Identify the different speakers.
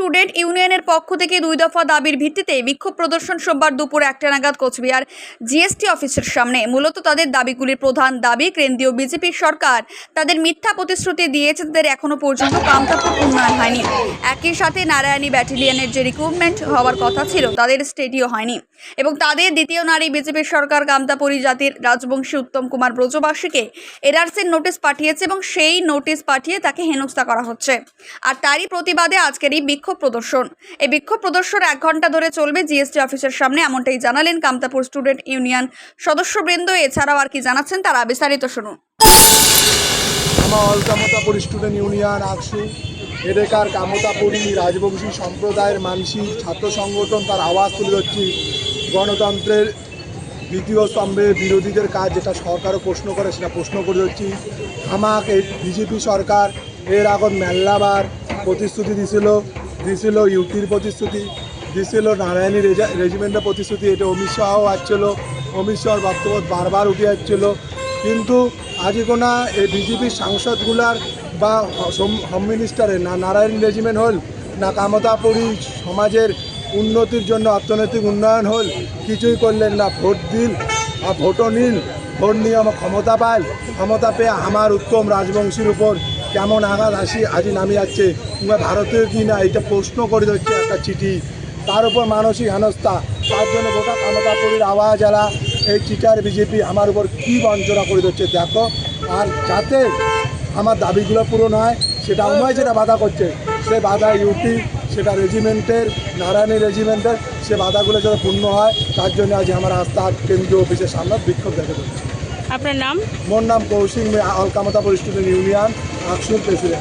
Speaker 1: Student ইউনিয়নের পক্ষ থেকে দুই দফা দাবির ভিত্তিতে বিক্ষোভ প্রদর্শন সোমবার দুপুর একটা নাগাদ কোচবিহার জিএসটি অফিসের সামনে। মূলত তাদের দাবিগুলির প্রধান দাবি, কেন্দ্রীয় বিজেপি সরকার তাদের মিথ্যা প্রতিশ্রুতি দিয়েছে, তাদের এখনও পর্যন্ত কামতাপুর উন্নয়ন হয়নি। একই সাথে নারায়ণী ব্যাটালিয়নের যে রিক্রুটমেন্ট হওয়ার কথা ছিল, তাদের স্টেডিও হয়নি। এবং তাদের দ্বিতীয় নারী বিজেপি সরকার কামতাপুরী জাতির রাজবংশী উত্তম কুমার ব্রজবাসীকে এনআরসির নোটিশ পাঠিয়েছে এবং সেই নোটিশ পাঠিয়ে তাকে হেনস্থা করা হচ্ছে। আর তারই প্রতিবাদে আজকের এই বিক্ষোভ প্রদর্শন। এই বিক্ষোভ প্রদর্শন এক ঘণ্টা ধরে চলবে। জিএসটি অফিসের সামনে এমনটাই জানালেন কামতাপুর স্টুডেন্ট ইউনিয়ন সদস্যবৃন্দ। এছাড়াও আর কি জানাচ্ছেন তারা বিস্তারিত শুনুন।
Speaker 2: আমার অলকামতাপুর স্টুডেন্ট ইউনিয়ন আকসু এদেরকার কামতাপুরী রাজবংশী সম্প্রদায়ের মানসিক ছাত্র সংগঠন তার আওয়াজ তুলে ধরছি। গণতন্ত্রের দ্বিতীয় স্তম্ভের বিরোধীদের কাজ যেটা সরকারও প্রশ্ন করে সেটা প্রশ্ন করে ধরছি। আমাক বিজেপি সরকার এর আগত মেল্লাবার প্রতিশ্রুতি দিছিল। দিছিল ইউপির প্রতিশ্রুতি দিছিল নারায়ণী রেজা- রেজিমেন্টের প্রতিশ্রুতি এটা অমিত শাহও আসছিল অমিত শাহর বক্তব্য বারবার উঠে যাচ্ছিল কিন্তু আজিকোনা এই বিজেপির সাংসদগুলার বা হোম- মিনিস্টারের না নারায়ণ রেজিমেন্ট হল না কামতাপুরী সমাজের উন্নতির জন্য অর্থনৈতিক উন্নয়ন হল কিছুই করলেন না ভোট দিন ভোটও নিন ভোট নিয়ে আমার ক্ষমতা পাইল ক্ষমতা পেয়ে আমার উত্তম রাজবংশীর উপর কেমন আঘাত আসি আজি নামি যাচ্ছে কিংবা ভারতীয় কি না এটা প্রশ্ন করে দিচ্ছে একটা চিঠি। তার উপর মানসিক হেনস্থা। তার জন্য গোটা কামতাপুরীর আওয়াজ এলা এই চিটার বিজেপি আমার উপর কী বঞ্চনা করে দিচ্ছে? দেখো আর যাতে আমার দাবিগুলো পূরণ হয় সেটা উময় যেটা বাধা করছে সে বাধা ইউটি সেটা রেজিমেন্টের নারায়ণী রেজিমেন্টের সে বাধাগুলো যাতে পূর্ণ হয় তার জন্য আজ আমার আস্থা কেন্দ্রীয় অফিসের সামনে বিক্ষোভ দেখে দিচ্ছে
Speaker 3: আপনার নাম?
Speaker 2: মোর নাম Kaushik অলকামতাপুর student union Akşam tezire.